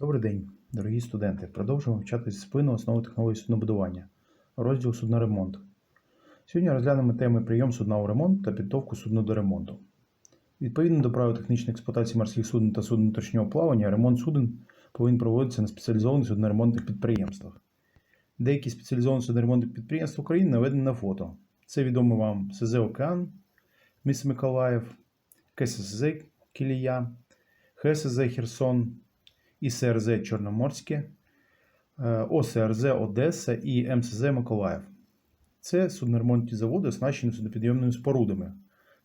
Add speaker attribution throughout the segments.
Speaker 1: Добрий день, дорогі студенти. Продовжуємо вчати спину основи технології суднобудування. Розділ судноремонт. Сьогодні розглянемо теми прийом судна у ремонт та підготовку судна до ремонту. Відповідно до правил технічної експлуатації морських суден та суден внутрішнього плавання, ремонт суден повинен проводитися на спеціалізованих судноремонтних підприємствах. Деякі спеціалізовані судноремонтні підприємства України наведені на фото. Це відомо вам СЗ Океан, міст Миколаїв, КСЗ Кілія, ХСЗ Херсон, ІСРЗ Чорноморське, е, ОСРЗ Одеса і МСЗ Миколаїв. Це судноремонтні заводи, оснащені суднопідйомними спорудами.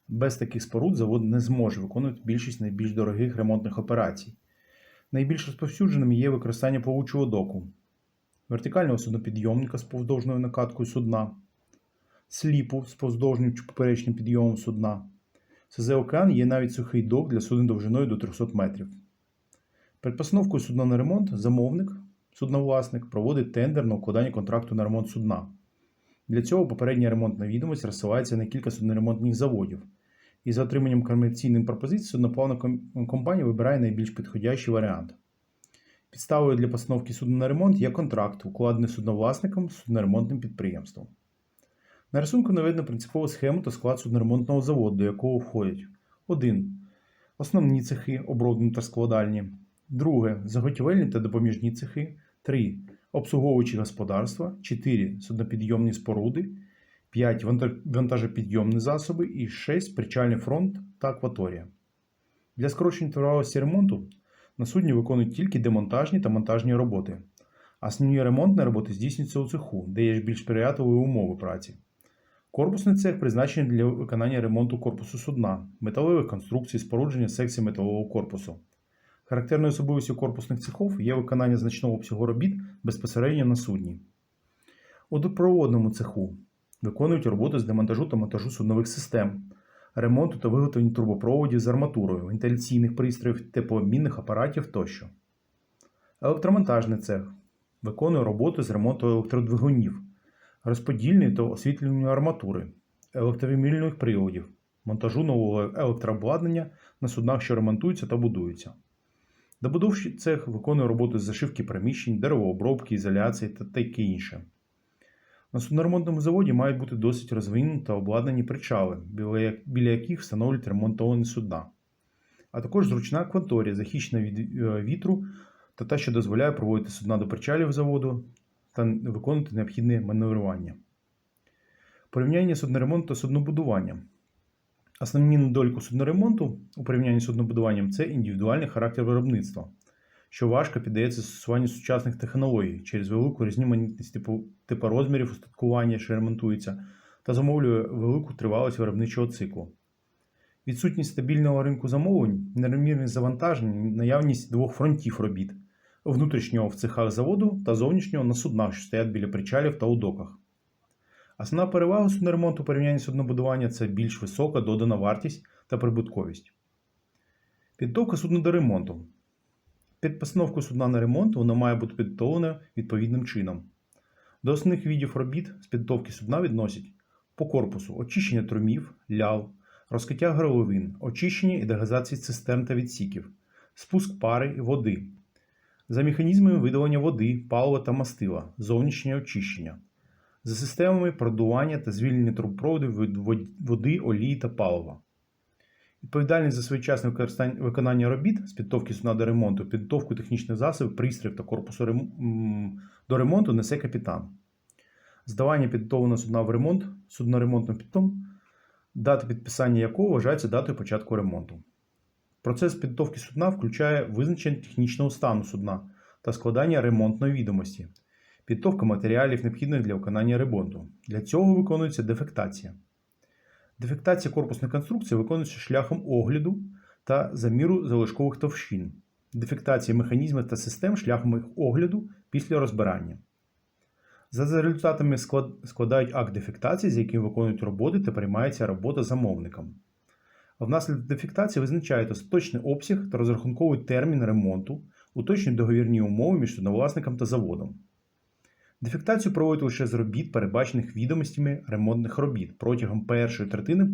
Speaker 1: Без таких споруд завод не зможе виконувати більшість найбільш дорогих ремонтних операцій. Найбільш розповсюдженим є використання плавучого доку, вертикального суднопідйомника з повздовжною накаткою судна, сліпу з повздовжнім чи поперечним підйомом судна. СЗ Океан є навіть сухий док для суден довжиною до 300 метрів. Перед постановкою судна на ремонт замовник, судновласник, проводить тендер на укладання контракту на ремонт судна. Для цього попередня ремонтна відомість розсилається на кілька судноремонтних заводів. І за отриманням комерційних пропозицій судноплавна компанія вибирає найбільш підходящий варіант. Підставою для постановки судна на ремонт є контракт, укладений судновласником з судноремонтним підприємством. На рисунку наведено принципову схему та склад судноремонтного заводу, до якого входять 1. Основні цехи, обробні та складальні. Друге. Заготівельні та допоміжні цехи. 3. Обслуговуючі господарства. 4. Суднопідйомні споруди. 5. Вантажопідйомні засоби. І 6. Причальний фронт та акваторія. Для скорочення тривалості ремонту на судні виконують тільки демонтажні та монтажні роботи. Основні ремонтні роботи здійснюються у цеху, де є більш сприятливі умови праці. Корпусний цех призначений для виконання ремонту корпусу судна, металевих конструкцій, спорудження секції металового корпусу. Характерною особливістю корпусних цехов є виконання значного обсягу робіт безпосередньо на судні. У допроводному цеху виконують роботи з демонтажу та монтажу суднових систем, ремонту та виготовлення трубопроводів з арматурою, вентиляційних пристроїв, теплообмінних апаратів тощо. Електромонтажний цех виконує роботи з ремонту електродвигунів, розподільної та освітлювання арматури, електровимільних приладів, монтажу нового електрообладнання на суднах, що ремонтуються та будуються. Добудовчий цех виконує роботи з зашивки приміщень, деревообробки, ізоляції та таке інше. На судноремонтному заводі мають бути досить розвинені та обладнані причали, біля яких встановлюють ремонтовані судна, а також зручна акваторія, захищена від е, вітру та та, що дозволяє проводити судна до причалів заводу та виконувати необхідне маневрування. Порівняння судноремонту та суднобудування. Основні недоліки судноремонту у порівнянні з суднобудуванням це індивідуальний характер виробництва, що важко піддається застосуванню сучасних технологій через велику різноманітність типу, типу розмірів устаткування, що ремонтується, та замовлює велику тривалість виробничого циклу. Відсутність стабільного ринку замовлень, нерівмірність завантажень, наявність двох фронтів робіт внутрішнього в цехах заводу та зовнішнього на суднах, що стоять біля причалів та у доках. Основна перевага судноремонту у порівнянні суднобудування це більш висока додана вартість та прибутковість. Підготовка судна до ремонту. Під постановку судна на ремонт воно має бути підготовлене відповідним чином. До основних видів робіт з підготовки судна відносять по корпусу очищення трумів, ляв, розкриття горловин, очищення і дегазації цистерн та відсіків, спуск пари і води, за механізмами видалення води, палива та мастила, зовнішнє очищення, за системами продування та звільнення трубопроводів від води, олії та палива. Відповідальність за своєчасне виконання робіт з підготовки судна до ремонту, підготовку технічних засобів, пристроїв та корпусу до ремонту несе капітан. Здавання підготовленого судна в ремонт судноремонтним підтом, дата підписання якого вважається датою початку ремонту. Процес підготовки судна включає визначення технічного стану судна та складання ремонтної відомості, підготовка матеріалів, необхідних для виконання ремонту. Для цього виконується дефектація. Дефектація корпусної конструкції виконується шляхом огляду та заміру залишкових товщин, дефектація механізмів та систем шляхом їх огляду після розбирання. За результатами складають акт дефектації, з яким виконують роботи та приймається робота замовником. Внаслідок дефектації визначають остаточний обсяг та розрахунковий термін ремонту, уточнюють договірні умови між судновласником та заводом. Дефектацію проводять лише з робіт, передбачених відомостями ремонтних робіт протягом першої третини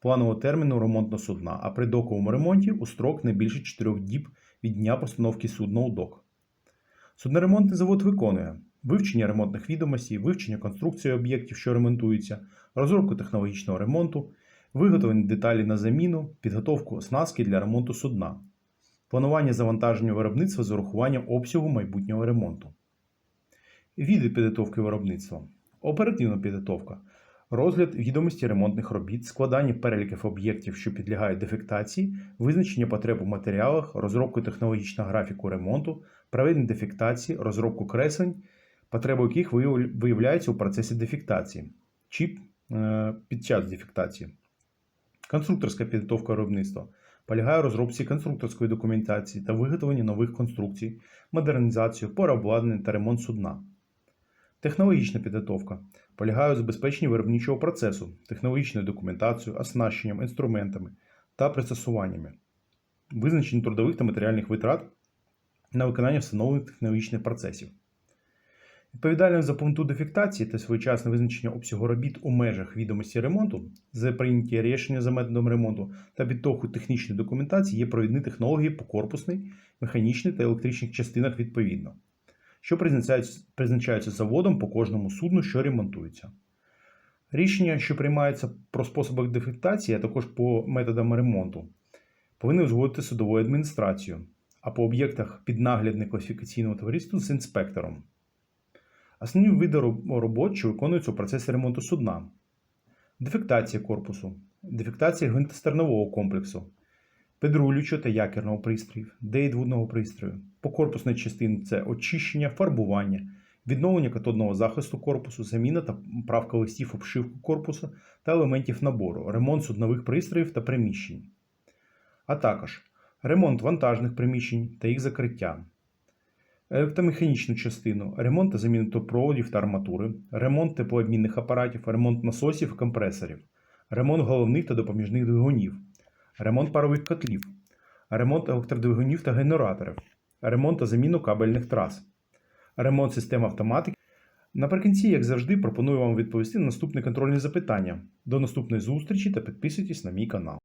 Speaker 1: планового терміну ремонтного судна, а при доковому ремонті у строк не більше 4 діб від дня постановки судна у док. Судноремонтний завод виконує вивчення ремонтних відомостей, вивчення конструкції об'єктів, що ремонтуються, розробку технологічного ремонту, виготовлення деталей на заміну, підготовку оснастки для ремонту судна, планування завантаження виробництва з урахуванням обсягу майбутнього ремонту. Віди підготовки виробництва. Оперативна підготовка. Розгляд відомості ремонтних робіт, складання переліків об'єктів, що підлягають дефектації, визначення потреб у матеріалах, розробку технологічного графіку ремонту, проведення дефектації, розробку креслень, потреби яких вияв- виявляються у процесі дефектації чи е, під час дефектації. Конструкторська підготовка виробництва полягає у розробці конструкторської документації та виготовленні нових конструкцій, модернізацію, переобладнання та ремонт судна. Технологічна підготовка полягає у забезпеченні виробничого процесу, технологічною документацією, оснащенням, інструментами та пристосуваннями, визначенні трудових та матеріальних витрат на виконання встановлених технологічних процесів. Відповідальним за повноту дефектації та своєчасне визначення обсягу робіт у межах відомості ремонту за прийняття рішення за методом ремонту та підтовку технічної документації є провідні технології по корпусній, механічній та електричних частинах відповідно, що призначаються, заводом по кожному судну, що ремонтується. Рішення, що приймаються про способах дефектації, а також по методам ремонту, повинні узгодити судовою адміністрацією, а по об'єктах піднаглядне класифікаційного товариства з інспектором. Основні види робот, що виконуються у процесі ремонту судна. Дефектація корпусу, дефектація гвинтостернового комплексу, підрулючого та якірного пристроїв, деїдвудного пристрою. По корпусній частині це очищення, фарбування, відновлення катодного захисту корпусу, заміна та правка листів обшивку корпусу та елементів набору, ремонт суднових пристроїв та приміщень, а також ремонт вантажних приміщень та їх закриття, електромеханічну частину, ремонт та заміну топроводів та арматури, ремонт теплообмінних апаратів, ремонт насосів і компресорів, ремонт головних та допоміжних двигунів, ремонт парових котлів, ремонт електродвигунів та генераторів, ремонт та заміну кабельних трас, ремонт систем автоматики. Наприкінці, як завжди, пропоную вам відповісти на наступні контрольні запитання. До наступної зустрічі та підписуйтесь на мій канал.